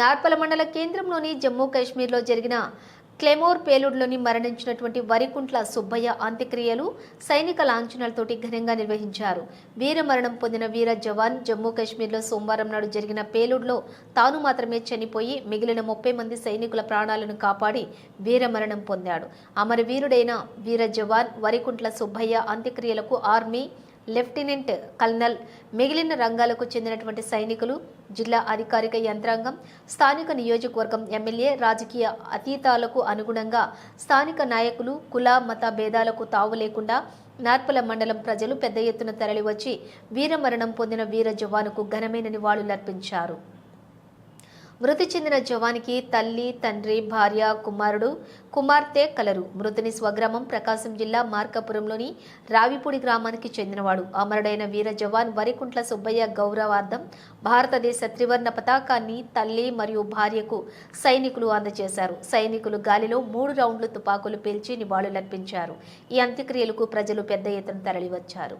నార్పల మండల కేంద్రంలోని జమ్మూ కాశ్మీర్లో జరిగిన క్లెమోర్ పేలుడులోని మరణించినటువంటి వరికుంట్ల సుబ్బయ్య అంత్యక్రియలు సైనిక లాంఛనాలతోటి ఘనంగా నిర్వహించారు. వీరమరణం పొందిన వీర జవాన్ జమ్మూ కాశ్మీర్లో సోమవారం నాడు జరిగిన పేలుడులో తాను మాత్రమే చనిపోయి మిగిలిన ముప్పై మంది సైనికుల ప్రాణాలను కాపాడి వీరమరణం పొందాడు. అమరవీరుడైన వీర జవాన్ వరికుంట్ల సుబ్బయ్య అంత్యక్రియలకు ఆర్మీ లెఫ్టినెంట్ కల్నల్ మిగిలిన రంగాలకు చెందినటువంటి సైనికులు జిల్లా అధికారిక యంత్రాంగం స్థానిక నియోజకవర్గం ఎమ్మెల్యే రాజకీయ అతీతాలకు అనుగుణంగా స్థానిక నాయకులు కుల మత భేదాలకు తావు లేకుండా నార్పల మండలం ప్రజలు పెద్ద ఎత్తున తరలివచ్చి వీరమరణం పొందిన వీర జవానుకు ఘనమైన నివాళులర్పించారు. మృతి చెందిన జవానికి తల్లి తండ్రి భార్య కుమారుడు కుమార్తె కలరు. మృతుని స్వగ్రామం ప్రకాశం జిల్లా మార్కాపురంలోని రావిపూడి గ్రామానికి చెందినవాడు. అమరుడైన వీర జవాన్ వరికుంట్ల సుబ్బయ్య గౌరవార్థం భారతదేశ త్రివర్ణ పతాకాన్ని తల్లి మరియు భార్యకు సైనికులు అందజేశారు. సైనికులు గాలిలో మూడు రౌండ్లు తుపాకులు పేల్చి నివాళులర్పించారు. ఈ అంత్యక్రియలకు ప్రజలు పెద్ద ఎత్తున తరలివచ్చారు.